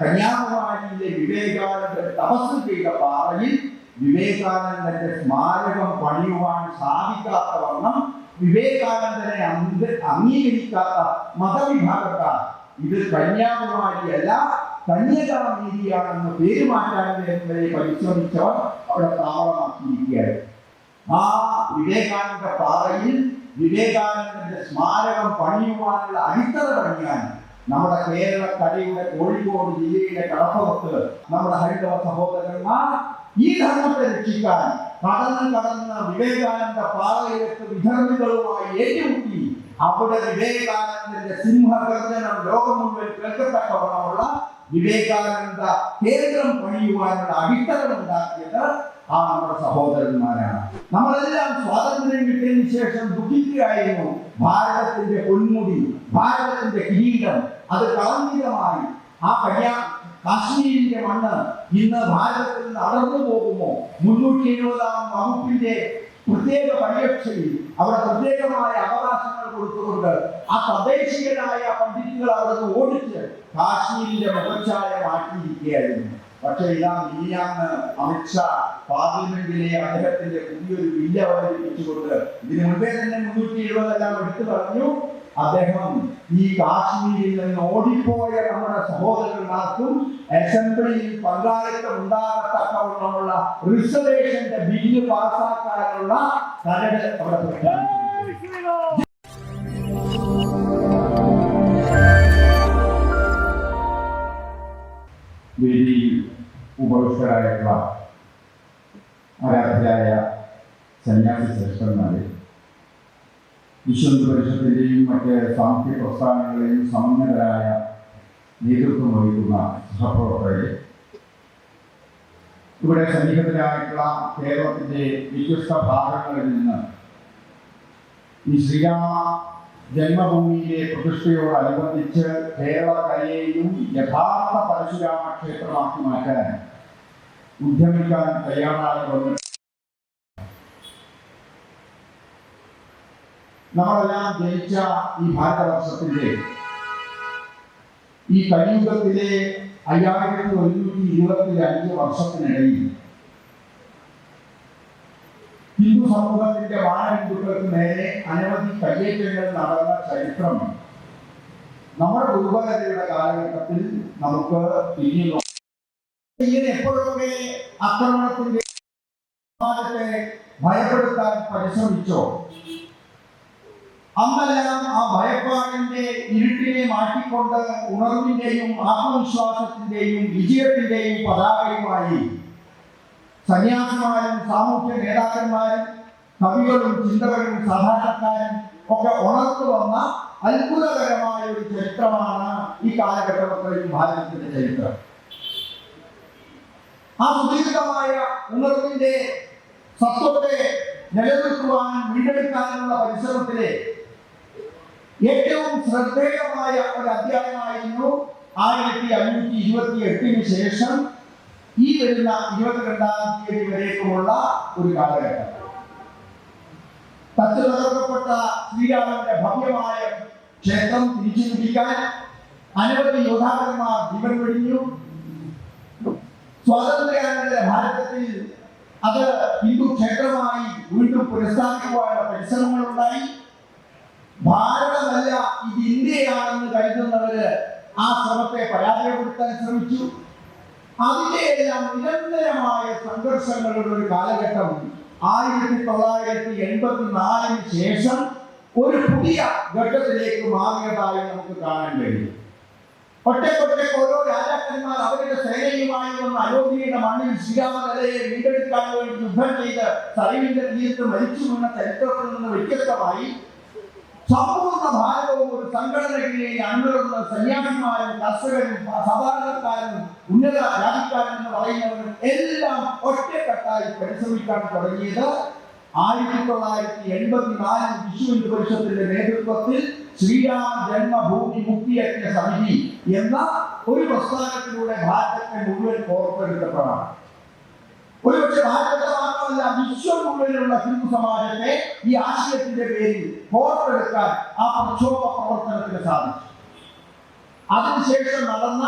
കന്യാകുമാരിയിലെ വിവേകാനന്ദൻ തപസ് ചെയ്ത പാറയിൽ വിവേകാനന്ദന്റെ സ്മാരകം പണിയുവാൻ സാധിക്കാത്ത വർണം വിവേകാനന്ദനെ അംഗ- അംഗീകരിക്കാത്ത മതവിഭാഗക്കാർ. ഇത് കന്യാകുമാരിയല്ല കന്യകാമീരിയാണെന്ന് പേര് മാറ്റാൻ വരെ പരിശ്രമിച്ചവർ അവിടെ താവളമാക്കിയിരിക്കുകയായിരുന്നു ആ വിവേകാനന്ദ പാറയിൽ വിവേകാനന്ദന്റെ സ്മാരകം പണിയുവാനുള്ള അടിത്തറ പണിയാൻ നമ്മുടെ കേരള കരയുടെ കോഴിക്കോട് ജില്ലയിലെ കടപ്പുറത്ത് നമ്മുടെ ഹരിതവ സഹോദരന്മാർ ഈ ധർമ്മത്തെ രക്ഷിക്കാൻ കടന്നു കടന്ന വിവേകാനന്ദ പാറയിലെത്ത് വിധർമ്മികളുമായി ഏറ്റുമുട്ടി അവിടെ വിവേകാനന്ദന്റെ സിംഹഗർജനം ലോകം മുഴുവൻ കേൾക്കത്തക്കവണ്ണമുള്ള വിവേകാനന്ദ കേന്ദ്രം പണിയുവാനുള്ള അടിത്തറ ഉണ്ടാക്കിയത് ആ നമ്മുടെ സഹോദരന്മാരാണ്. നമ്മളെല്ലാം സ്വാതന്ത്ര്യം കിട്ടിയതിനു ശേഷം ദുഃഖിക്കുകയായിരുന്നു. ഭാരതത്തിന്റെ പൊന്മുടി ഭാരതത്തിന്റെ കിരീടം അത് കളങ്കിതമായി. ആ കന്യാ കാശ്മീരിന്റെ മണ്ണ് ഇന്ന് ഭാരതത്തിൽ നിന്ന് അടർന്നു പോകുമോ? മുന്നൂറ്റി എഴുപതാം വകുപ്പിന്റെ പ്രത്യേക പരിരക്ഷയിൽ അവിടെ പ്രത്യേകമായ അവകാശങ്ങൾ കൊടുത്തുകൊണ്ട് ആ തദ്ദേശീയരായ പണ്ഡിറ്റുകൾ അവിടെ നിന്ന് ഓടിച്ച് കാശ്മീരിന്റെ മുഖച്ഛായ മാറ്റിയിരിക്കുകയായിരുന്നു. പക്ഷേ ഇതാ മിനിയാന്ന് അമിത്ഷാ പാർലമെന്റിലെ അദ്ദേഹത്തിന്റെ പുതിയൊരു ബില്ല് അവതരിപ്പിച്ചുകൊണ്ട് ഇതിനു മുൻപേ തന്നെ മുന്നൂറ്റി എഴുപതെല്ലാം എടുത്തു പറഞ്ഞു. അദ്ദേഹം ഈ കാശ്മീരിൽ നിന്ന് ഓടിപ്പോയ നമ്മുടെ സഹോദരന്മാർക്കും അസംബ്ലിയിൽ പങ്കാളിത്തം ഉണ്ടാകത്തക്കവണ്ണമുള്ള റിസർവേഷന്റെ ബില്ല് പാസാക്കാനുള്ള കരട് അവിടെ പ്രഖ്യാപിച്ചു വേദിയിൽ ഉപവിഷ്ടരായിട്ടുള്ള ആരാധ്യരായ സന്യാസി ശ്രേഷ്ഠന്മാരെ വിശ്വന്ത പരിഷത്തിന്റെയും മറ്റ് സാമൂഹ്യ പ്രസ്ഥാനങ്ങളെയും സമന്വയരായ നേതൃത്വം വഹിക്കുന്ന സഹപ്രവർത്തകരെ ഇവിടെ സന്നിഹിതരായിട്ടുള്ള കേരളത്തിന്റെ വ്യത്യസ്ത ഭാഗങ്ങളിൽ നിന്ന് ഈ ശ്രീരാമ ജന്മഭൂമിയിലെ പ്രതിഷ്ഠയോടനുബന്ധിച്ച് കേരളക്കരയെയും യഥാർത്ഥ പരശുരാമ ക്ഷേത്രമാക്കി മാറ്റാൻ ഉദ്യമിക്കാൻ തയ്യാറായി വന്നു നമ്മളെല്ലാം ജയിച്ച ഈ ഭാരതവർഷത്തിന്റെ ഈ കലിയുഗത്തിലെ അയ്യായിരത്തി ഒരുന്നൂറ്റി ഇരുപത്തി അഞ്ച് വർഷത്തിനിടയിൽ ഹിന്ദു സമൂഹത്തിന്റെ വാനഹിന്ദുക്കൾക്ക് നേരെ അനവധി കയ്യേറ്റങ്ങൾ നടന്ന ചരിത്രം നമ്മുടെ ദുർബലതയുടെ കാലഘട്ടത്തിൽ നമുക്ക് നോക്കാം. ഇങ്ങനെ എപ്പോഴൊക്കെ ആക്രമണത്തിന്റെ ഭയപ്പെടുത്താൻ പരിശ്രമിച്ചോ? അന്നെല്ലാം ആ ഭയപ്പാടിന്റെ ഇരുട്ടിനെ മാറ്റിക്കൊണ്ട് ഉണർവിന്റെയും ആത്മവിശ്വാസത്തിന്റെയും വിജയത്തിന്റെയും പതാകയുമായി സന്യാസിമാരും സാമൂഹ്യ നേതാക്കന്മാരും കവികളും ചിന്തകരും സാധാരണക്കാരും ഒക്കെ ഉണർത്തു വന്ന അത്ഭുതകരമായ ഒരു ചരിത്രമാണ് ഈ കാലഘട്ടത്തിലും ഭാരതത്തിന്റെ ചരിത്രം. ആ സുദീർഘമായ ഉണർവിന്റെ സത്വത്തെ നിലനിർത്തുവാനും വീണ്ടെടുക്കാനുള്ള പരിശ്രമത്തിലെ ഏറ്റവും ശ്രദ്ധേയമായ ഒരു അധ്യായമായിരുന്നു ആയിരത്തി അഞ്ഞൂറ്റി ഇരുപത്തി എട്ടിന് ശേഷം ഈ വരുന്ന ഇരുപത്തിരണ്ടാം തീയതി വരേക്കുമുള്ള ഒരു കാലഘട്ടം. തച്ചു തകർക്കപ്പെട്ട ശ്രീരാമന്റെ ഭവ്യമായ ക്ഷേത്രം തിരിച്ചു പിടിക്കാൻ അനവധി യോദ്ധാക്കന്മാർ ജീവൻ വെടിഞ്ഞു. സ്വാതന്ത്ര്യാനന്തര ഭാരതത്തിൽ അത് ഹിന്ദു ക്ഷേത്രമായി വീണ്ടും പുനഃസ്ഥാപിക്കുവാനുള്ള പരിശ്രമങ്ങളുണ്ടായി. ഭാരതമല്ല ഇത് ഇന്ത്യയാണെന്ന് കരുതുന്നവര് ആ ശ്രമത്തെ പരാജയപ്പെടുത്താൻ ശ്രമിച്ചു. അതിന്റെ നിരന്തരമായ സംഘർഷങ്ങളുടെ ഒരു കാലഘട്ടം ആയിരത്തി തൊള്ളായിരത്തി എൺപത്തി ശേഷം ഒരു പുതിയ ഘട്ടത്തിലേക്ക് മാറിയതായി നമുക്ക് കാണാൻ കഴിയും. ഒറ്റക്കൊറ്റക്ക് ഓരോ രാജാക്കന്മാർ അവരുടെ സേനയുമായി വന്ന് അയോധ്യയുടെ മണ്ണിൽ ശ്രീരാമലയെ വീണ്ടെടുക്കാൻ വേണ്ടി യുദ്ധം ചെയ്ത് സൈനിന്റെ തീരത്ത് മരിച്ചു വീണ ചരിത്രത്തിൽ നിന്ന് വ്യത്യസ്തമായി സമ്പൂർണ ഭാരതവും ഒരു സംഘടനയ്ക്ക് അണിനിരുന്ന സന്യാസിമാരും കർഷകരും സാധാരണക്കാരും ഉന്നത ജാതിക്കാരും എന്ന് പറയുന്നവരും എല്ലാം ഒറ്റക്കെട്ടായി പരിശ്രമിക്കാൻ തുടങ്ങിയത് ആയിരത്തി തൊള്ളായിരത്തി എൺപത്തിനാലിൽ വിശ്വ ഹിന്ദു പരിഷത്തിന്റെ നേതൃത്വത്തിൽ ശ്രീരാമ ജന്മഭൂമി മുക്തിയജ്ഞ സമിതി എന്ന ഒരു പ്രസ്ഥാനത്തിലൂടെ ഭാരതത്തെ മുഴുവൻ കോർത്തെടുത്തപ്പോഴാണ് ഒരുപക്ഷെ ഭാരതത്തെ മാത്രമല്ല വിശ്വം മുഴുവനുള്ള ഹിന്ദു സമാജത്തെ ഈ ആശയത്തിന്റെ പേരിൽ കോർത്തെടുക്കാൻ ആ പ്രക്ഷോഭ പ്രവർത്തനത്തിന് സാധിച്ചു. അതിനുശേഷം നടന്ന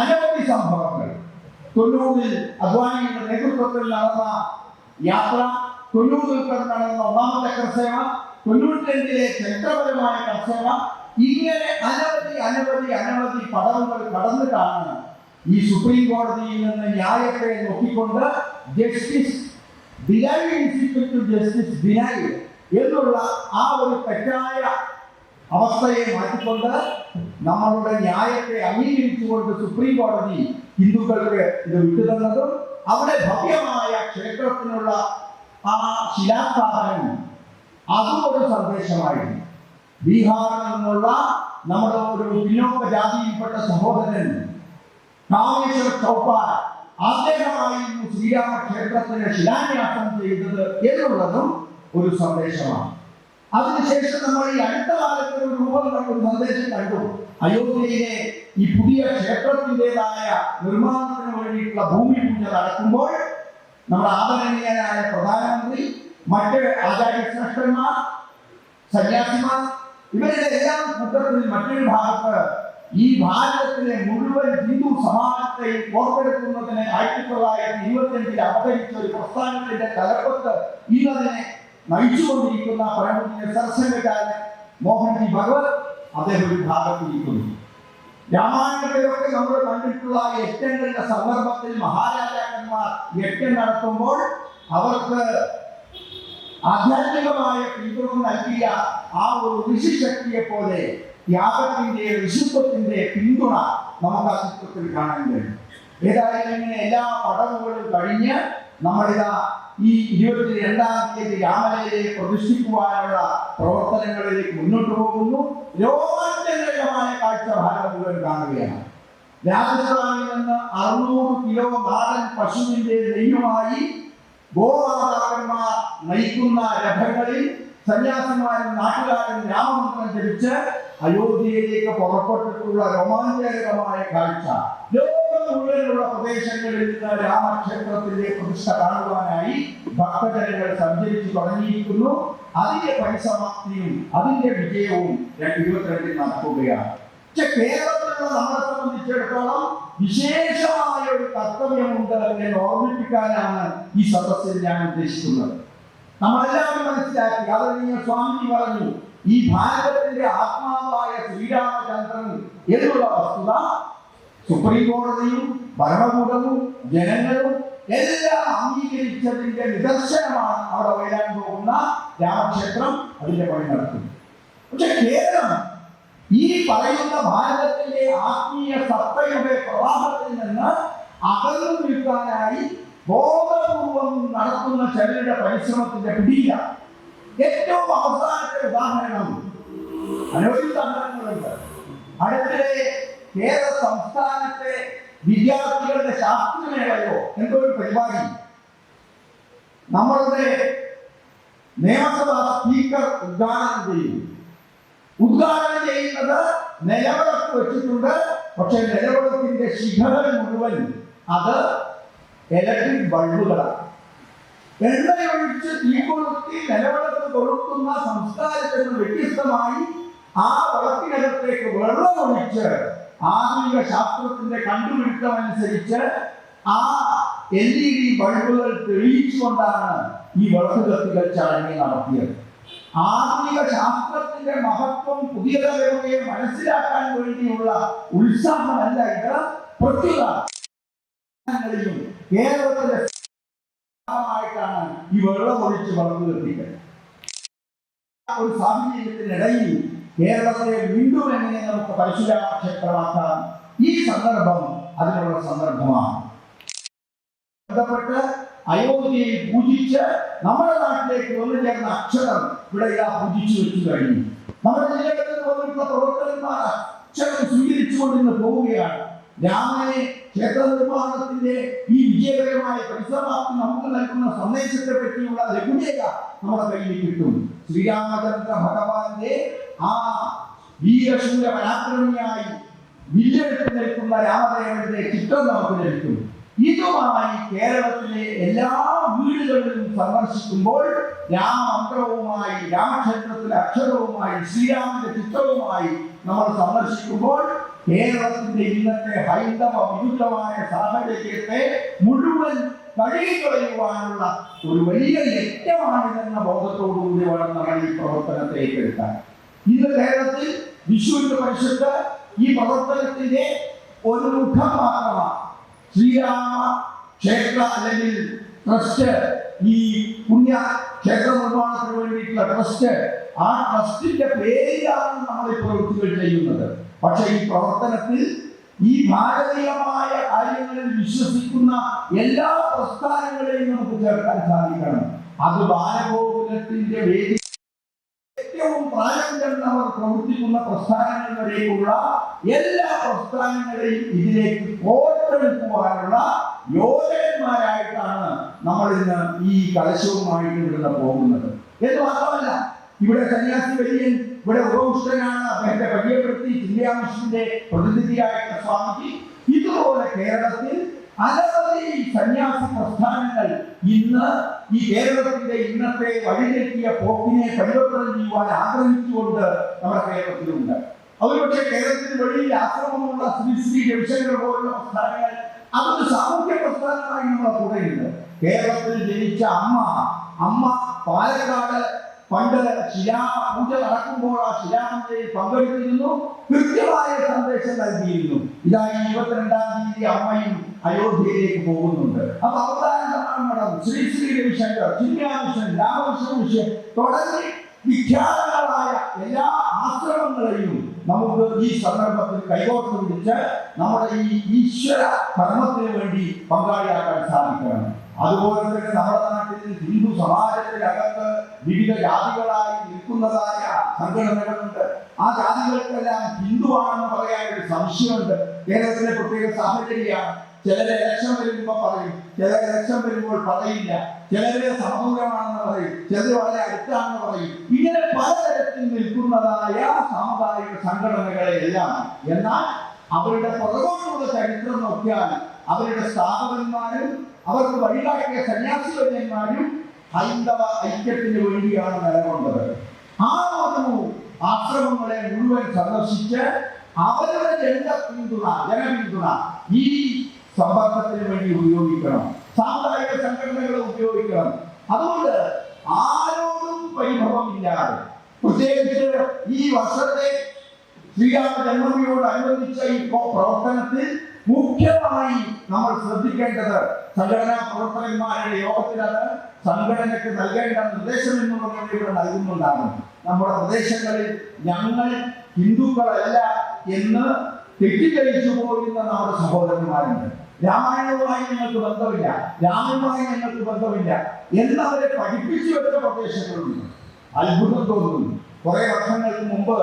അനവധി സംഭവങ്ങൾ. തൊണ്ണൂറിൽ അദ്വാനിയുടെ നേതൃത്വത്തിൽ നടന്ന യാത്ര തൊണ്ണൂറിൽ നടന്ന ഒന്നാമത്തെ കർസേവ തൊണ്ണൂറ്റി രണ്ടിലെ ചരിത്രപരമായ കർസേവ ഇങ്ങനെ അനവധി അനവധി അനവധി പടവുകൾ കടന്നിട്ടാണ് ഈ സുപ്രീം കോടതിയിൽ നിന്ന് ന്യായത്തെ നോക്കിക്കൊണ്ട് ജസ്റ്റിസ് ബിനായി ഇൻസ്റ്റിറ്റ്യൂട്ട് ജസ്റ്റിസ് ബിനായി എന്നുള്ള ആ ഒരു തെറ്റായ അവസ്ഥയെ മാറ്റിക്കൊണ്ട് നമ്മളുടെ ന്യായത്തെ അംഗീകരിച്ചുകൊണ്ട് സുപ്രീം കോടതി ഹിന്ദുക്കൾക്ക് ഇത് വിട്ടുതന്നതും അവിടെ ഭവ്യമായ ക്ഷേത്രത്തിനുള്ള ആ ശിലാസ്ഥാപനം അതും ഒരു സന്ദേശമായിരുന്നു. ബീഹാറിൽ നിന്നുള്ള നമ്മുടെ ഒരു പിന്നോക്ക ജാതിയിൽപ്പെട്ട സഹോദരൻ കാമേശ്വർ ചൗപ്പാൽ അദ്ദേഹമായിരുന്നു ശ്രീരാമക്ഷേത്രത്തിന് ശിലാന്യാസം ചെയ്തത് എന്നുള്ളതും ഒരു സന്ദേശമാണ്. അതിനുശേഷം നമ്മൾ ഈ അടുത്ത കാലത്ത് ഒരു രൂപം കണ്ടു സന്ദേശം കണ്ടു. അയോധ്യയിലെ ഈ പുതിയ ക്ഷേത്രത്തിന്റെതായ നിർമ്മാണത്തിന് വേണ്ടിയിട്ടുള്ള ഭൂമി പൂജ നടക്കുമ്പോൾ നമ്മുടെ ആദരണീയനായ പ്രധാനമന്ത്രി മറ്റ് ആചാര്യശ്രേഷ്ഠന്മാർ സന്യാസിമാർ ഇവരുടെ എല്ലാം കൂട്ടത്തിൽ മറ്റൊരു ഭാഗത്ത് ഈ ഭാരതത്തിലെ മുഴുവൻ ഹിന്ദു സമാജത്തെയും ഓർത്തെടുക്കുന്നതിന് ആയിരത്തി തൊള്ളായിരത്തി ഇരുപത്തിയഞ്ചിൽ അവതരിച്ച ഒരു പ്രസ്ഥാനത്തിന്റെ തലപ്പത്ത് ഇന്നതിനെ നയിച്ചുകൊണ്ടിരിക്കുന്ന പരമപൂജ്യ സർസംഘകാരൻ മോഹൻജി ഭഗവത് അദ്ദേഹം ഒരു ഭാഗത്തിരിക്കുന്നു. രാമായണത്തിലൊക്കെ നമ്മൾ കണ്ടിട്ടുള്ള യജ്ഞങ്ങളുടെ സന്ദർഭത്തിൽ മഹാരാജാക്കന്മാർ യജ്ഞം നടത്തുമ്പോൾ അവർക്ക് ആധ്യാത്മികമായ പിന്തുണ നൽകിയ ആ ഒരു ഋഷിശക്തിയെ പോലെ യാഗത്തിന്റെ ഋഷിത്വത്തിന്റെ പിന്തുണ നമുക്ക് ആ ചിത്രത്തിൽ കാണാൻ കഴിയും. ഏതായാലും ഇങ്ങനെ എല്ലാ പടവുകളും കഴിഞ്ഞ് നമ്മളിതാ ഈ ഇരുപത്തി രണ്ടാം തീയതി രാമലയെ പ്രതിഷ്ഠിക്കുവാനുള്ള പ്രവർത്തനങ്ങളിലേക്ക് മുന്നോട്ട് പോകുന്നു. രോമാഞ്ചകരമായ കാഴ്ച ഭാരതം കാണുകയാണ് രാജസ്ഥാനിൽ നിന്ന് അറുന്നൂറ് കിലോ നാടൻ പശുവിന്റെ നെയ്യുമായി ഗോമാതാക്കന്മാർ നയിക്കുന്ന രഥങ്ങളിൽ സന്യാസിമാരും നാട്ടുകാരും രാമമന്ത്രം ജപിച്ച് അയോധ്യയിലേക്ക് പുറപ്പെട്ടിട്ടുള്ള രോമാഞ്ചകരമായ കാഴ്ച. മുഴുവനുള്ള പ്രദേശങ്ങളിൽ നിന്ന് രാമക്ഷേത്രത്തിന്റെ പ്രതിഷ്ഠ കാണുവാനായി ഭക്തജനങ്ങൾ സഞ്ചരിച്ചു തുടങ്ങിയിരിക്കുന്നു. അതിന്റെ പരിസമാപ്തിയും അതിന്റെ വിജയവും രണ്ട് ഇരുപത്തിരണ്ടിൽ നടക്കുകയാണ്. പക്ഷെ കേരളത്തിലുള്ള നമ്മളെ സംബന്ധിച്ചിടത്തോളം വിശേഷമായ ഒരു കർത്തവ്യമുണ്ട് എന്ന് ഓർമ്മിപ്പിക്കാനാണ് ഈ സദസ്സിൽ ഞാൻ ഉദ്ദേശിക്കുന്നത്. നമ്മളെല്ലാവരും മനസ്സിലാക്കി ആദരണീയ സ്വാമിജി പറഞ്ഞു ഈ ഭാരതത്തിന്റെ ആത്മാവായ ശ്രീരാമചന്ദ്രൻ എന്നുള്ള വസ്തുത സുപ്രീം കോടതിയും ഭരണകൂടവും ജനങ്ങളും എല്ലാം അംഗീകരിച്ചതിന്റെ നിദർശനമാണ് അവിടെ വരാൻ പോകുന്ന രാമക്ഷേത്രം അതിന്റെ പണി നടത്തുന്നത്. പക്ഷെ കേരളം ഈ പറയുന്ന ഭാരതത്തിന്റെ ആത്മീയ സത്തയുടെ പ്രവാഹത്തിൽ നിന്ന് അകന്നു നിൽക്കാനായി ബോധപൂർവം നടത്തുന്ന ചിലരുടെ പരിശ്രമത്തിന്റെ പിടിയില്ല ഏറ്റവും അവസാനത്തെ ഉദാഹരണം അനവധി ഉദാഹരണങ്ങളുണ്ട്. അടുത്തിടെ കേരള സംസ്ഥാനത്തെ വിദ്യാർത്ഥികളുടെ ശാസ്ത്രമേളയോ എന്തോ ഒരു പരിപാടി. നമ്മളുടെ നിയമസഭാ സ്പീക്കർ ഉദ്ഘാടനം ചെയ്യും ഉദ്ഘാടനം ചെയ്യുന്നത് നിലവിളക്ക് വെച്ചിട്ടുണ്ട്. പക്ഷെ നിലവിളക്കിന്റെ ശിഖകൾ മുഴുവൻ അത് ഇലക്ട്രിക് ബൾബുകളാണ് എണ്ണയൊഴിച്ച് തീ കൊളുത്തി നിലവിളക്ക് കൊളുത്തുന്ന സംസ്കാരത്തിൽ നിന്ന് വ്യത്യസ്തമായി ആ വളത്തിനകത്തേക്ക് വെള്ളം ഒഴിച്ച് ആധുനിക ശാസ്ത്രത്തിന്റെ കണ്ടുപിടുത്തം അനുസരിച്ച് ആ എൽ ഇ ഡി ബൾബുകൾ തെളിയിച്ചുകൊണ്ടാണ് ഈ വിളക്ക് കത്തികൾ ചടങ്ങി നടത്തിയത്. ആധുനിക ശാസ്ത്രത്തിന്റെ മഹത്വം പുതിയ തലമുറയെ മനസ്സിലാക്കാൻ വേണ്ടിയുള്ള ഉത്സാഹമല്ല ഇത്. പ്രത്യുത കേരളത്തിലെ ഭാഗമായിട്ടാണ് ഈ വെള്ളം ഒഴിച്ച് വളർന്നു കത്തിക്കുന്നത് ഒരു സാഹചര്യത്തിനിടയിൽ കേരളത്തെ വീണ്ടും എങ്ങനെ നമുക്ക് പരശുരാമ ക്ഷേത്രമാക്കാം ഈ സന്ദർഭം അതിനുള്ള സന്ദർഭമാണ്. ബന്ധപ്പെട്ട് അയോധ്യയിൽ പൂജിച്ച് നമ്മുടെ നാട്ടിലേക്ക് വന്നു ചേർന്ന അക്ഷരം ഇവിടെ ഇതാ പൂജിച്ചു വെച്ചു കഴിഞ്ഞു. നമ്മുടെ ജില്ലകളിൽ വന്നിട്ടുള്ള പ്രവർത്തകന്മാർ അക്ഷരം സ്വീകരിച്ചുകൊണ്ടിന്ന് പോവുകയാണ്. രാമനെ ക്ഷേത്ര നിർമ്മാണത്തിന്റെ ഈ വിജയകരമായ പരിസമാപ്തി നമുക്ക് നൽകുന്ന സന്ദേശത്തെ പറ്റിയുള്ള ലഘുലേഖ നമ്മുടെ കയ്യിൽ കിട്ടും. ശ്രീരാമചന്ദ്ര ഭഗവാന്റെ ആ വീരശൂര പരാക്രമിയായി വില്ലെടുത്ത് നിൽക്കുന്ന രാമദേവന്റെ ചിത്രം നമുക്ക് ലഭിക്കും. ഇതുമായി കേരളത്തിലെ എല്ലാ വീടുകളിലും സന്ദർശിക്കുമ്പോൾ രാമമന്ത്രവുമായി രാമക്ഷേത്രത്തിലെ അക്ഷരവുമായി ശ്രീരാമന്റെ ചിത്രവുമായി നമ്മൾ സന്ദർശിക്കുമ്പോൾ കേരളത്തിന്റെ ഇന്നത്തെ ഹൈന്ദവ വിരുദ്ധമായ സാഹചര്യത്തെ മുഴുവൻ കഴുകിക്കളയുവാനുള്ള ഒരു വലിയ യജ്ഞമാണിതെന്ന ബോധത്തോടുകൂടി വേണം നമ്മൾ ഈ പ്രവർത്തനത്തെ ഏറ്റെടുക്കാൻ ഇന്ന് കേരളത്തിൽ വിഷുവിന്റെ പരിശുദ്ധ ഈ പ്രവർത്തനത്തിന്റെ ഒരു മുഖം മാത്രമാണ്. ശ്രീരാമ ക്ഷേത്ര അല്ലെങ്കിൽ ട്രസ്റ്റ് ഈ പുണ്യ ക്ഷേത്ര നിർമ്മാണത്തിന് വേണ്ടിയിട്ടുള്ള ട്രസ്റ്റ് ആ ട്രസ്റ്റിന്റെ പേരിലാണ് നമ്മൾ ഈ പ്രവൃത്തികൾ ചെയ്യുന്നത്. പക്ഷെ ഈ പ്രവർത്തനത്തിൽ ഈ ഭാരതീയമായ കാര്യങ്ങളിൽ വിശ്വസിക്കുന്ന എല്ലാ പ്രസ്ഥാനങ്ങളെയും നമുക്ക് ചേർക്കാൻ സാധിക്കണം. അത് ബാലഗോകുലത്തിന്റെ വേദി ചെന്നവർ പ്രവർത്തിക്കുന്ന പ്രസ്ഥാനങ്ങൾ വരെയുള്ള എല്ലാ പ്രസ്ഥാനങ്ങളെയും ഇതിലേക്ക് കോർത്തെടുക്കുവാനുള്ള യോജകന്മാരായിട്ടാണ് നമ്മൾ ഇന്ന് ഈ കലശവുമായിട്ട് ഇവിടുന്ന് പോകുന്നത്. എന്ന് മാത്രമല്ല ഇവിടെ സന്യാസി വലിയൻ ഇവിടെ ഉപവിഷ്ടനാണ് അദ്ദേഹത്തെ പരിചയപ്പെടുത്തി ചിന്താമിഷന്റെ പ്രതിനിധിയായിട്ടുള്ള സ്വാമിജി. ഇതുപോലെ കേരളത്തിൽ അനവധി സന്യാസി പ്രസ്ഥാനങ്ങൾ ഇന്ന് ഈ കേരളത്തിന്റെ ഇന്നത്തെ വഴിതെറ്റിയ പോക്കിനെ പരിവർത്തനം ചെയ്യുവാൻ ആഗ്രഹിച്ചുകൊണ്ട് നമ്മുടെ കേരളത്തിലുണ്ട്. അതുപക്ഷെ കേരളത്തിന് വെളിയിൽ ആശ്രമമുള്ള ശ്രീ ശ്രീ രവിശങ്കർ പോലുള്ള പ്രസ്ഥാനങ്ങൾ അതൊരു സാമൂഹ്യ പ്രസ്ഥാനമായി നമ്മുടെ കൂടെയുണ്ട് കേരളത്തിൽ ജനിച്ച അമ്മ അമ്മ പാലക്കാട് പണ്ട് ശിലാ പൂജ നടക്കുമ്പോൾ ആ ശിലാമന്ത്രയിൽ പങ്കെടുത്തിരുന്നു. കൃത്യമായ സന്ദേശം നൽകിയിരുന്നു. ഇതായി ഇരുപത്തിരണ്ടാം തീയതി അമ്മയും അയോധ്യയിലേക്ക് പോകുന്നുണ്ട്. അപ്പൊ അവതാരമാണ് ശ്രീ ശ്രീ രവിശങ്കർ ചിന്യാമിഷൻ രാമകൃഷ്ണ മിഷൻ തുടങ്ങി വിഖ്യാതങ്ങളായ എല്ലാ ആശ്രമങ്ങളെയും നമുക്ക് ഈ സന്ദർഭത്തിൽ കൈകോർത്ത് പിടിച്ച് നമ്മുടെ ഈ ഈശ്വര കർമ്മത്തിന് വേണ്ടി പങ്കാളിയാക്കാൻ സാധിക്കണം. അതുപോലെ തന്നെ നമ്മുടെ നാട്ടിൽ ഹിന്ദു സമാജത്തിനകത്ത് വിവിധ ജാതികളായി നിൽക്കുന്നതായ സംഘടനകളുണ്ട്. ആ ജാതികൾക്കെല്ലാം ഹിന്ദുവാണെന്ന് പറയാൻ ഒരു സംശയമുണ്ട്. കേരളത്തിലെ പ്രത്യേക സാഹചര്യമാണ്. ചിലര് ഇലക്ഷൻ വരുമ്പോ പറയും. ചില ഇലക്ഷൻ വരുമ്പോൾ പറയില്ല. ചിലര് സമൂഹമാണെന്ന് പറയും. ചിലര് വളരെ അടുത്താണെന്ന് പറയും. ഇങ്ങനെ പലതരത്തിൽ നിൽക്കുന്നതായ സാമുദായിക സംഘടനകളെല്ലാം എന്നാൽ അവരുടെ പുറകോട്ടുള്ള ചരിത്രം നോക്കിയാൽ അവരുടെ സ്ഥാപകന്മാരും അവർക്ക് വഴികാട്ടിയ സന്യാസിവര്യന്മാരും ഹൈന്ദവ ഐക്യത്തിന് വേണ്ടിയാണ് നിലകൊണ്ടത്. ആ ഒരു ആശ്രമങ്ങളെ മുഴുവൻ സന്ദർശിച്ച് അവരുടെ ജന പിന്തുണ ജനപിന്തുണ ഈ സമ്പർക്കത്തിന് വേണ്ടി ഉപയോഗിക്കണം. സാമുദായിക സംഘടനകളെ ഉപയോഗിക്കണം. അതുകൊണ്ട് ആരോടും വൈഭവമില്ലാതെ പ്രത്യേകിച്ച് ഈ വർഷത്തെ ശ്രീരാമ അനുബന്ധിച്ച ഈ പ്രോ- പ്രവർത്തനത്തിൽ മുഖ്യമായി നമ്മൾ ശ്രദ്ധിക്കേണ്ടത് സംഘടനാ പ്രവർത്തകന്മാരുടെ യോഗത്തിൽ അത് സംഘടനയ്ക്ക് നൽകേണ്ട നിർദ്ദേശം എന്ന് പറഞ്ഞാൽ ഇവിടെ നൽകുന്നുണ്ടാകും നമ്മുടെ പ്രദേശങ്ങളിൽ ഞങ്ങൾ ഹിന്ദുക്കളല്ല എന്ന് തെറ്റിദ്ധരിച്ചു പോകുന്ന നമ്മുടെ സഹോദരന്മാരുണ്ട്. രാമായണവുമായി നിങ്ങൾക്ക് ബന്ധമില്ല. രാമനുമായി നിങ്ങൾക്ക് ബന്ധമില്ല. എന്നവരെ പഠിപ്പിച്ചു വെച്ച പ്രദേശങ്ങളുണ്ട്. അത്ഭുതം തോന്നുന്നു. കുറെ വർഷങ്ങൾക്ക് മുമ്പ്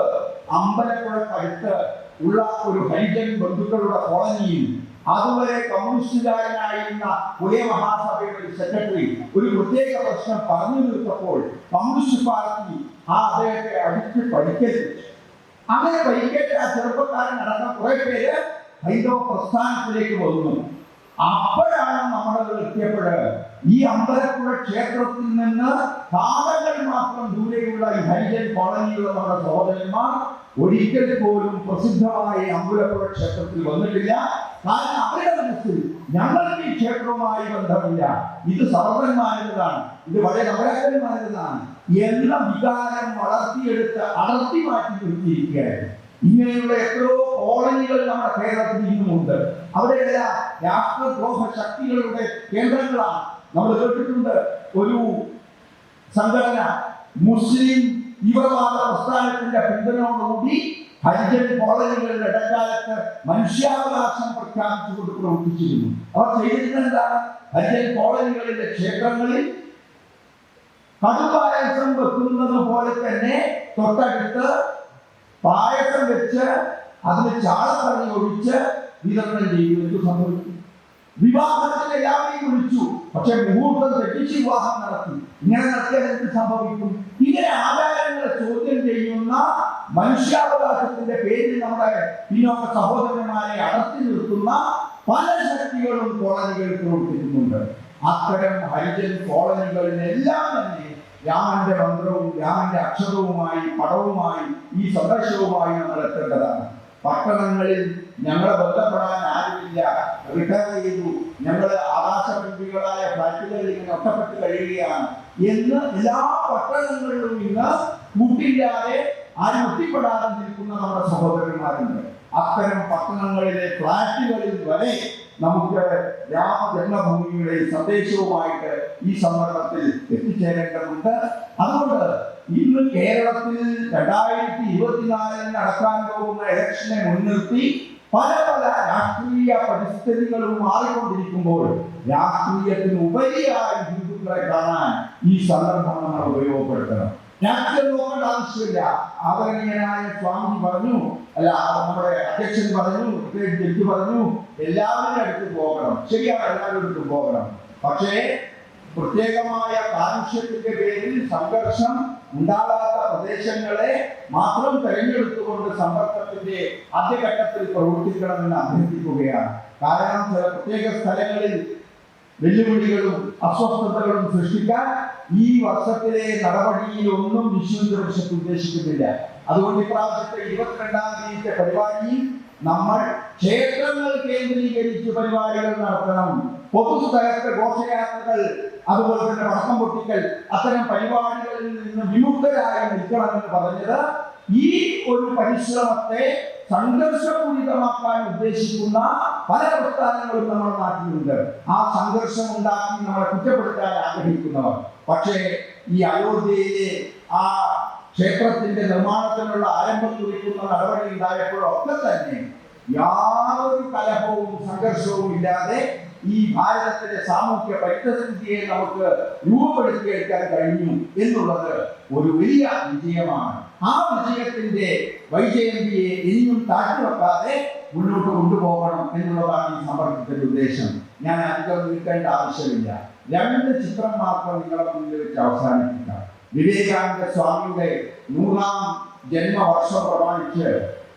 അമ്പലപ്പുഴക്കടുത്ത് ഉള്ള ഒരു ഹരിജൻ ബന്ധുക്കളുടെ കോളനിയിൽ അതുവരെ കമ്മ്യൂണിസ്റ്റുകാരനായിരുന്ന പുതിയ മഹാസഭയുടെ സെക്രട്ടറി ഒരു പ്രത്യേക പ്രശ്നം പറഞ്ഞു തീർത്തപ്പോൾ കമ്മ്യൂണിസ്റ്റ് പാർട്ടി ആ അദ്ദേഹത്തെ അടിച്ച് പഠിക്കരുത് അങ്ങനെ പരിക്കേറ്റ ആ ചെറുപ്പക്കാരൻ നടന്ന കുറെ പേര് ഹൈന്ദവ പ്രസ്ഥാനത്തിലേക്ക് വന്നു. അപ്പോഴാണ് നമ്മൾ എത്തിയപ്പോൾ ഈ അമ്പലപ്പുഴ ക്ഷേത്രത്തിൽ നിന്ന് കാതകൾ മാത്രം ദൂരെയുള്ള ഈ ഹരിജൻ കോളനിയിലുള്ള നമ്മുടെ സഹോദരന്മാർ ഒരിക്കൽ പോലും പ്രസിദ്ധമായ അമ്പലപ്പുഴ ക്ഷേത്രത്തിൽ വന്നിട്ടില്ല. കാരണം അവരുടെ മനസ്സിൽ ഞങ്ങൾക്ക് ഈ ക്ഷേത്രവുമായി ബന്ധമില്ല. ഇത് സർവന്മാരുടേതാണ് ഇത് വളരെ നവരാജന്മാരുടേതാണ് എന്ന വികാരം വളർത്തിയെടുത്ത് അടർത്തി മാറ്റി നിർത്തിയിരിക്കുകയായിരുന്നു. ഇങ്ങനെയുള്ള എത്രയോ കോളനികൾ നമ്മുടെ കേരളത്തിൽ ഇന്നുമുണ്ട് അവിടെയെല്ലാം രാഷ്ട്രദ്രോഹ ശക്തികളുടെ കേന്ദ്രങ്ങളാണ് നമ്മൾ കേട്ടിട്ടുണ്ട്. ഒരു സംഘടന മുസ്ലിം തീവ്രവാദ പ്രസ്ഥാനത്തിന്റെ പിന്തുണയോടുകൂടി ഹരിജൻ കോളനികളുടെ ഇടക്കാലത്ത് മനുഷ്യാവകാശം പ്രഖ്യാപിച്ചുകൊണ്ട് പ്രവർത്തിച്ചിരുന്നു. അവർ ചെയ്തിരുന്നത് എന്താണ്? ഹരിജൻ കോളനികളിലെ ക്ഷേത്രങ്ങളിൽ കടുപായസം വെക്കുന്നത് പോലെ തന്നെ തൊട്ടടുത്ത് പായസം വെച്ച് അതിന് ചാളത്തറങ്ങി ഒഴിച്ച് വിതരണം ചെയ്യുന്നു എന്ത് സംഭവിച്ചു വിവാഹത്തിന് എല്ലാവരെയും വിളിച്ചു. പക്ഷെ മുഹൂർത്തം തെറ്റിച്ച് വിവാഹം നടത്തി. ഇങ്ങനെ നടത്തിയാൽ എന്ത് സംഭവിക്കും? ഇങ്ങനെ ആചാരങ്ങളെ ചോദ്യം ചെയ്യുന്ന മനുഷ്യാവകാശത്തിന്റെ പേരിൽ നമ്മുടെ പിന്നോക്ക സഹോദരന്മാരെ അടർത്തി നിർത്തുന്ന പല ശക്തികളും കോളനികൾ പ്രവർത്തിക്കുന്നുണ്ട് അത്തരം ഹരിജൻ കോളനികളിലെല്ലാം തന്നെ രാമന്റെ മന്ത്രവും രാമന്റെ അക്ഷരവുമായി പടവുമായി ഈ സന്ദേശവുമായി നമ്മൾ എത്തേണ്ടതാണ്. പട്ടണങ്ങളിൽ ഞങ്ങളെ ബന്ധപ്പെടാൻ ആരുമില്ല. റിട്ടയർ ചെയ്തു. ഞങ്ങൾ ആകാശബന്ധികളായ ഫ്ലാറ്റുകളിൽ ഇങ്ങനെ ഒറ്റപ്പെട്ട് കഴിയുകയാണ്. എന്ന് എല്ലാ പട്ടണങ്ങളിലും ഇന്ന് മുട്ടില്ലാതെ ആരും ഒത്തിപ്പെടാതെ നിൽക്കുന്ന നമ്മുടെ സഹോദരന്മാരുണ്ട്. അത്തരം പട്ടണങ്ങളിലെ ഫ്ലാറ്റുകളിൽ വരെ നമുക്ക് രാമജന്മഭൂമിയുടെ സന്ദേശവുമായിട്ട് ഈ സന്ദർഭത്തിൽ എത്തിച്ചേരേണ്ടതുണ്ട്. അതുകൊണ്ട് ഇന്ന് കേരളത്തിൽ രണ്ടായിരത്തി ഇരുപത്തിനാലിൽ നടക്കാൻ പോകുന്ന ഇലക്ഷനെ മുൻനിർത്തി പല പല രാഷ്ട്രീയ പരിസ്ഥിതികളും മാറിക്കൊണ്ടിരിക്കുമ്പോൾ രാഷ്ട്രീയത്തിന് ഉപരിയായി ഹിന്ദുക്കളെ കാണാൻ ഈ സന്ദർഭം നമ്മൾ ഉപയോഗപ്പെടുത്തണം. രാഷ്ട്രീയം നോക്കേണ്ട ആവശ്യമില്ല. ആദരണീയനായ സ്വാമി പറഞ്ഞു അല്ല നമ്മുടെ അധ്യക്ഷൻ പറഞ്ഞു ജഡ്ജി പറഞ്ഞു എല്ലാവരുടെ അടുത്ത് പോകണം. ശരിയാണ് എല്ലാവരുടെ അടുത്ത് പോകണം. പക്ഷേ പ്രത്യേകമായ കാൽഷ്യത്തിന്റെ പേരിൽ സംഘർഷം ഉണ്ടാകാത്ത പ്രദേശങ്ങളെ മാത്രം തെരഞ്ഞെടുത്തുകൊണ്ട് സമ്പർക്കത്തിന്റെ ആദ്യഘട്ടത്തിൽ പ്രവർത്തിക്കണമെന്ന് അഭ്യർത്ഥിക്കുകയാണ്. കാരണം ചില പ്രത്യേക സ്ഥലങ്ങളിൽ വെല്ലുവിളികളും അസ്വസ്ഥതകളും സൃഷ്ടിക്കാൻ ഈ വർഷത്തിലെ നടപടിയിൽ ഒന്നും പരിഷത്ത് ഉദ്ദേശിക്കുന്നില്ല. അതുകൊണ്ട് ഇപ്രാവശ്യത്തെ ഇരുപത്തിരണ്ടാം തീയതിത്തെ പരിപാടി നമ്മൾ ക്ഷേത്രങ്ങൾ കേന്ദ്രീകരിച്ച് പരിപാടികൾ നടത്തണം. പൊതുസ്ഥലത്തെ ഘോഷയാത്രകൾ അതുപോലെ തന്നെ പടക്കം പൊട്ടിക്കൽ അത്തരം പരിപാടികളിൽ നിന്ന് വിമുക്തരായി നിൽക്കണമെന്ന് പറഞ്ഞത് ഈ ഒരു പരിശ്രമത്തെ സംഘർഷപൂരിതമാക്കാൻ ഉദ്ദേശിക്കുന്ന പല പ്രസ്ഥാനങ്ങളും നമ്മുടെ നാട്ടിലുണ്ട്. ആ സംഘർഷം ഉണ്ടാക്കി നമ്മളെ കുറ്റപ്പെടുത്താൻ ആഗ്രഹിക്കുന്നവർ. പക്ഷേ ഈ അയോധ്യയിലെ ആ ക്ഷേത്രത്തിന്റെ നിർമ്മാണത്തിനുള്ള ആരംഭം കുറിക്കുന്ന നടപടി ഉണ്ടായപ്പോഴൊക്കെ തന്നെ യാതൊരു കലഹവും സംഘർഷവും ഇല്ലാതെ ഈ ഭാരതത്തിന്റെ സാമൂഹ്യ പരിതസ്ഥിതിയെ നമുക്ക് രൂപപ്പെടുത്തിയെടുക്കാൻ കഴിഞ്ഞു എന്നുള്ളത് ഒരു വലിയ വിജയമാണ്. ആ വിജയത്തിന്റെ വൈജയന്തിയെ ഇനിയും താഴ്ത്തിവെക്കാതെ മുന്നോട്ട് കൊണ്ടുപോകണം എന്നുള്ളതാണ് ഈ സമ്പർക്കത്തിന്റെ ഉദ്ദേശം. ഞാൻ അധികം നിൽക്കേണ്ട ആവശ്യമില്ല. രണ്ട് ചിത്രം മാത്രം നിങ്ങളെ മുന്നിൽ വെച്ച് അവസാനിപ്പിക്കാം. വിവേകാനന്ദ സ്വാമിയുടെ നൂറാം ജന്മവർഷം പ്രമാണിച്ച്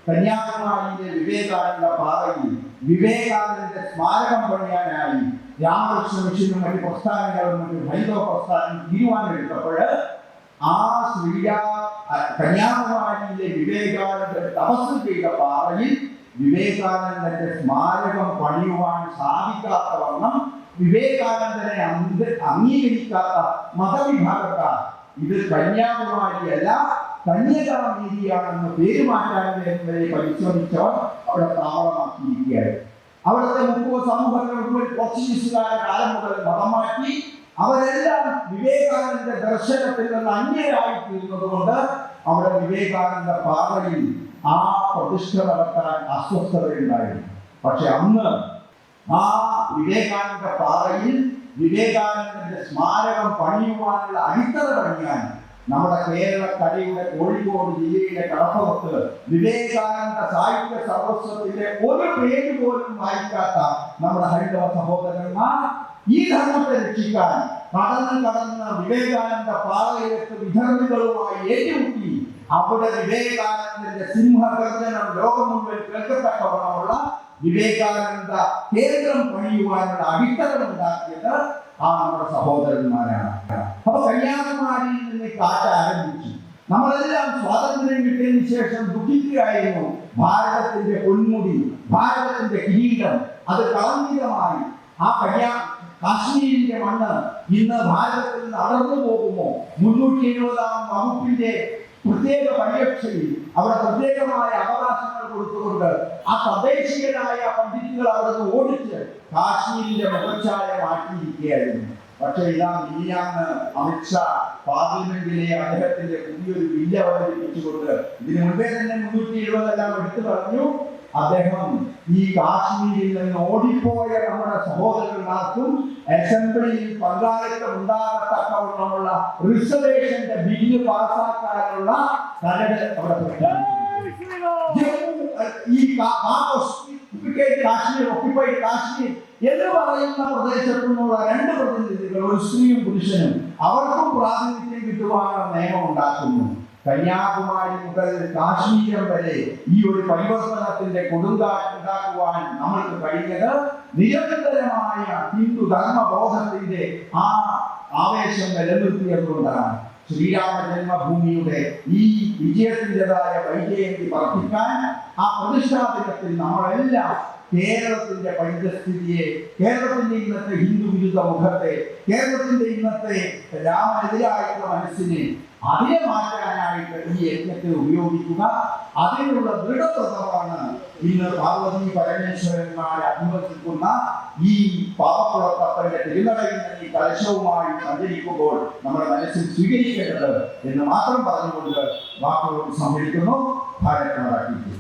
കന്യാകുമാരിയിലെ വിവേകാനന്ദ പാറയിൽ വിവേകാനന്ദന്റെ സ്മാരകം പണിയാനായി രാമകൃഷ്ണ മിഷനും മറ്റു പ്രസ്ഥാനങ്ങളും മറ്റു ഹൈന്ദവ പ്രസ്ഥാനം തീരുമാനമെടുത്തപ്പോൾ ആ ശ്രീരാ കന്യാകുമാരിയിലെ വിവേകാനന്ദൻ തപസ് ചെയ്ത പാറയിൽ വിവേകാനന്ദന്റെ സ്മാരകം പണിയുവാൻ സാധിക്കാത്ത വണ്ണം വിവേകാനന്ദനെ അംഗീകരിക്കാത്ത മതവിഭാഗക്കാർ ഇത് കന്യാകുമാരിയല്ല കന്യകാമേരിയാണെന്ന് പേര് മാറ്റാൻ വരെ പരിശ്രമിച്ചവർ അവിടെ താവളമാക്കിയിരിക്കുകയായിരുന്നു അവിടുത്തെ മുമ്പ് സമൂഹങ്ങൾ മുഴുവൻ പോർച്ചുഗീസുകാരുടെ കാലം മുതൽ മതം മാറ്റി അവരെല്ലാം വിവേകാനന്ദ ദർശനത്തിൽ നിന്ന് അന്യരായി തീർന്നത് കൊണ്ട് അവിടെ വിവേകാനന്ദ പാതയിൽ ആ പ്രതിഷ്ഠ നടത്താൻ അസ്വസ്ഥതയുണ്ടായിരുന്നു. പക്ഷെ അന്ന് ആ വിവേകാനന്ദ പാതയിൽ വിവേകാനന്ദന്റെ സ്മാരകം പണിയുവാനുള്ള അടിത്തറ പണിയാൻ നമ്മുടെ കേരള കരയുടെ കോഴിക്കോട് ജില്ലയിലെ കടപ്പുറത്ത് വിവേകാനന്ദ സാഹിത്യ സർവസ്വത്തിന്റെ ഒരു പേര് പോലും വായിക്കാത്ത നമ്മുടെ ഹരിതവ സഹോദരന്മാർ ഈ ധർമ്മത്തെ രക്ഷിക്കാൻ കടന്നു കടന്ന് വിവേകാനന്ദ പാതയിലെത്ത് വിധർമ്മികളുമായി ഏറ്റുമുട്ടി അവിടെ വിവേകാനന്ദന്റെ സിംഹഗർജനം ലോകം മുഴുവൻ കേൾക്കത്തക്കവണ്ണമുള്ള വിവേകാനന്ദ കേന്ദ്രം പണിയുവാനുള്ള അടിത്തറ ഉണ്ടാക്കിയത് ആ നമ്മുടെ സഹോദരന്മാരാണ്. അപ്പൊ കന്യാകുമാരിയിൽ നിന്ന് കാറ്റ് ആരംഭിച്ചു. നമ്മളെല്ലാം സ്വാതന്ത്ര്യം കിട്ടിയതിനു ശേഷം ദുഃഖിക്കുകയായിരുന്നു. ഭാരതത്തിന്റെ പൊന്മുടി ഭാരതത്തിന്റെ കിരീടം അത് കളങ്കിതമായി ആ കന്യാ കാശ്മീരിന്റെ മണ്ണ് ഇന്ന് ഭാരതത്തിൽ നിന്ന് അടർന്നു പോകുമോ? മുന്നൂറ്റി എഴുപതാം വകുപ്പിന്റെ പ്രത്യേക പരിരക്ഷയിൽ അവിടെ പ്രത്യേകമായ അവകാശങ്ങൾ കൊടുത്തുകൊണ്ട് ആ തദ്ദേശീയരായ പണ്ഡിറ്റുകൾ അവിടെ നിന്ന് ഓടിച്ച് കാശ്മീരിന്റെ മുഖച്ഛായ മാറ്റിയിരിക്കുകയായിരുന്നു. പക്ഷേ ഇതാ മിനിയാന്ന് അമിത്ഷാ പാർലമെന്റിലെ അദ്ദേഹത്തിന്റെ പുതിയൊരു ബില്ല് അവതരിപ്പിച്ചുകൊണ്ട് ഇതിനു മുമ്പേ തന്നെ മുന്നൂറ്റി എഴുപതെല്ലാം എടുത്തു പറഞ്ഞു. അദ്ദേഹം ഈ കാശ്മീരിൽ നിന്ന് ഓടിപ്പോയ നമ്മുടെ സഹോദരന്മാർക്കും അസംബ്ലിയിൽ പങ്കാളിത്തം ഉണ്ടാകത്തക്കവണ്ണമുള്ള റിസർവേഷന്റെ ബില്ല് പാസാക്കാനുള്ള കരട് അവിടെ ഈ കാശ്മീർ ഒക്യുപ്പൈഡ് കാശ്മീർ എന്ന് പറയുന്ന പ്രദേശത്തു രണ്ട് പ്രതിനിധികൾ ഒരു സ്ത്രീയും പുരുഷനും അവർക്കും പ്രാതിനിധ്യം കിട്ടുവാനുള്ള നിയമം ഉണ്ടാക്കുന്നു. കന്യാകുമാരി മുതൽ കാശ്മീരം വരെ ഈ ഒരു പരിവർത്തനത്തിന്റെ കൊടുങ്കാറ്റ് ഉണ്ടാക്കുവാൻ നമ്മൾക്ക് കഴിഞ്ഞത് നിരന്തരമായ ഹിന്ദു ധർമ്മബോധത്തിന്റെ ആ ആവേശം നിലനിർത്തിയതുകൊണ്ടാണ് ശ്രീരാമ ജന്മഭൂമിയുടെ ഈ വിജയത്തിന്റെതായ വൈജയന്തി വർദ്ധിക്കാൻ ആ പ്രതിഷ്ഠാ ദിനത്തിൽ നമ്മളെല്ലാം കേരളത്തിന്റെ പരിതസ്ഥിതിയെ കേരളത്തിന്റെ ഇന്നത്തെ ഹിന്ദു വിരുദ്ധ മുഖത്തെ കേരളത്തിന്റെ ഇന്നത്തെ രാമനെതിരായിട്ടുള്ള മനസ്സിനെ അതിനെ മാറ്റാനായിട്ട് ഈ യജ്ഞത്തെ ഉപയോഗിക്കുക അതിനുള്ള ദൃഢപ്രതമാണ് ഇന്ന് പാർവതി പരമേശ്വരന്മാരെ അനുവദിക്കുന്ന ഈ പാവക്കുളത്തപ്പന്റെ തിരുനടയിൽ ഈ കലശവുമായി സഞ്ചരിക്കുമ്പോൾ നമ്മുടെ മനസ്സിൽ സ്വീകരിക്കേണ്ടത് എന്ന് മാത്രം പറഞ്ഞുകൊണ്ട് വാക്കുകൾ സംഭരിക്കുന്നു ഭാരത് മാതാ കി ജയ്.